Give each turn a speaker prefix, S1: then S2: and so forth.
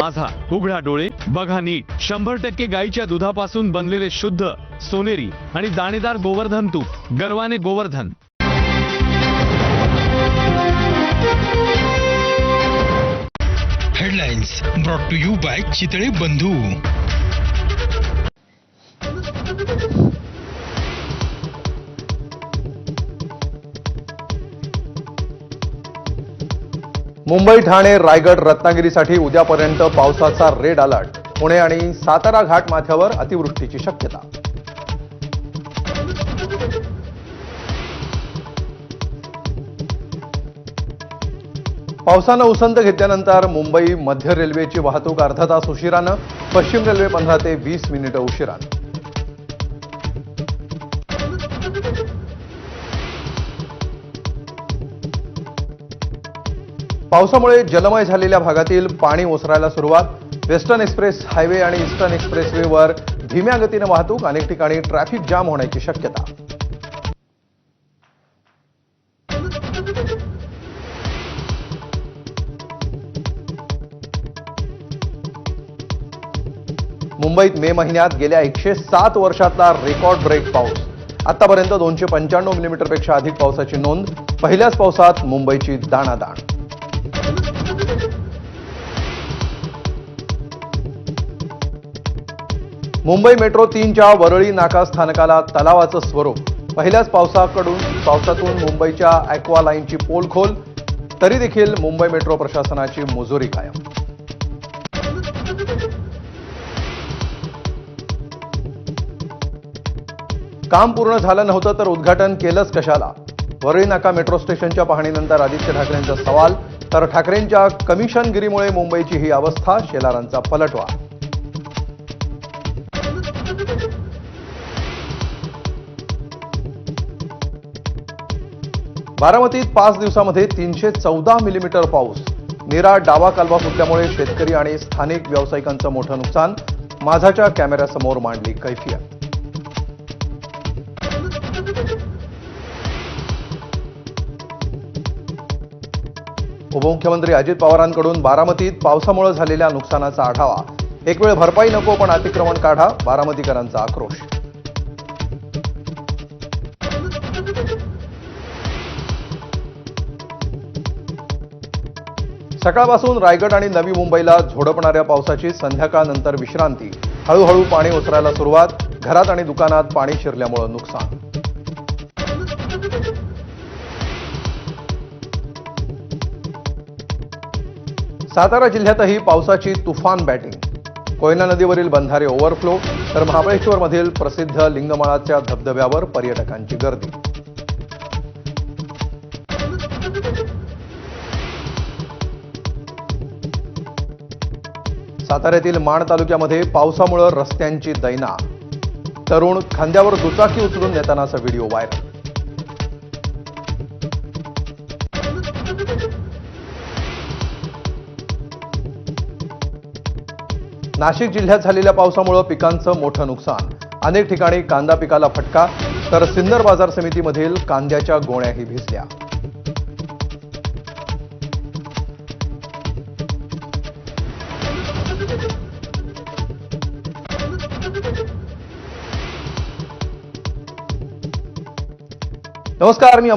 S1: माझा उघडा डोळे बघा नीट. शंभर टक्के गाईच्या दुधापासून बनलेले शुद्ध सोनेरी आणि दाणेदार गोवर्धन तूप गर्वाने Govardhan.
S2: Headlines brought to you by Chitale Bandhu.
S3: Mumbai Thane Raigad रत्नागिरीसाठी उद्यापर्यंत पावसाचा रेड अलर्ट पुणे आणि सातारा घाट माथ्यावर अतिवृष्टीची शक्यता. पावसानं उसंत घेतल्यानंतर मुंबई मध्य रेल्वेची वाहतूक अर्धा तास उशिरानं पश्चिम रेल्वे पंधरा ते वीस मिनिटं उशिरानं. पावसामुळे जलमय झालेल्या भागातील पाणी ओसरायला सुरुवात. वेस्टर्न एक्सप्रेस हायवे आणि ईस्टर्न एक्सप्रेसवेवर धीम्या गतीनं वाहतूक. अनेक ठिकाणी ट्रॅफिक जाम होण्याची शक्यता. मुंबईत मे महिन्यात गेल्या एकशे सात वर्षातला रेकॉर्ड ब्रेक पाऊस. आतापर्यंत दोनशे पंच्याण्णव मिलीमीटरपेक्षा अधिक पावसाची नोंद. पहिल्याच पावसात मुंबईची दाणादाण. मुंबई मेट्रो तीनच्या वरळी नाका स्थानकाला तलावाचं स्वरूप. पहिल्याच पावसाकडून पावसातून मुंबईच्या अॅक्वा लाईनची पोल खोल तरी देखील मुंबई मेट्रो प्रशासनाची मुजोरी कायम. काम पूर्ण झालं नव्हतं तर उद्घाटन केलंच कशाला? वरळी नाका मेट्रो स्टेशनच्या पाहणीनंतर आदित्य ठाकरेंचा सवाल तर ठाकरेंच्या कमिशनगिरीमुळे मुंबईची ही अवस्था शेलारांचा पलटवा. बारामतीत पाच दिवसामध्ये तीनशे चौदा मिलीमीटर पाऊस. निरा डावा कालवा फुटल्यामुळे शेतकरी आणि स्थानिक व्यावसायिकांचं मोठं नुकसान. माझाच्या कॅमेऱ्यासमोर मांडली कैफियत. उपमुख्यमंत्री अजित पवारांकडून बारामतीत पावसामुळे झालेल्या नुकसानाचा आढावा. एक वेळ भरपाई नको पण अतिक्रमण काढा बारामतीकरांचा आक्रोश. सकाळपासून रायगड आणि नवी मुंबईला झोडपणाऱ्या पावसाची संध्याकाळनंतर विश्रांती. हळूहळू पाणी ओसरायला सुरुवात घरात आणि दुकानात पाणी शिरल्यामुळे नुकसान. सातारा जिल्ह्यातही पावसाची तुफान बॅटिंग. कोयना नदीवरील बंधारे ओव्हरफ्लो तर महाबळेश्वरमधील प्रसिद्ध लिंगमाळाच्या धबधब्यावर पर्यटकांची गर्दी. साताऱ्यातील माण तालुक्यामध्ये पावसामुळे रस्त्यांची दैना. तरुण खांद्यावर दुचाकी उचलून नेतानाचा व्हिडिओ व्हायरल. नाशिक जिल्ह्यात झालेल्या पावसामुळं पिकांचं मोठं नुकसान. अनेक ठिकाणी कांदा पिकाला फटका तर सिन्नर बाजार समितीमधील कांद्याच्या गोण्याही भिजल्या. नमस्कार मी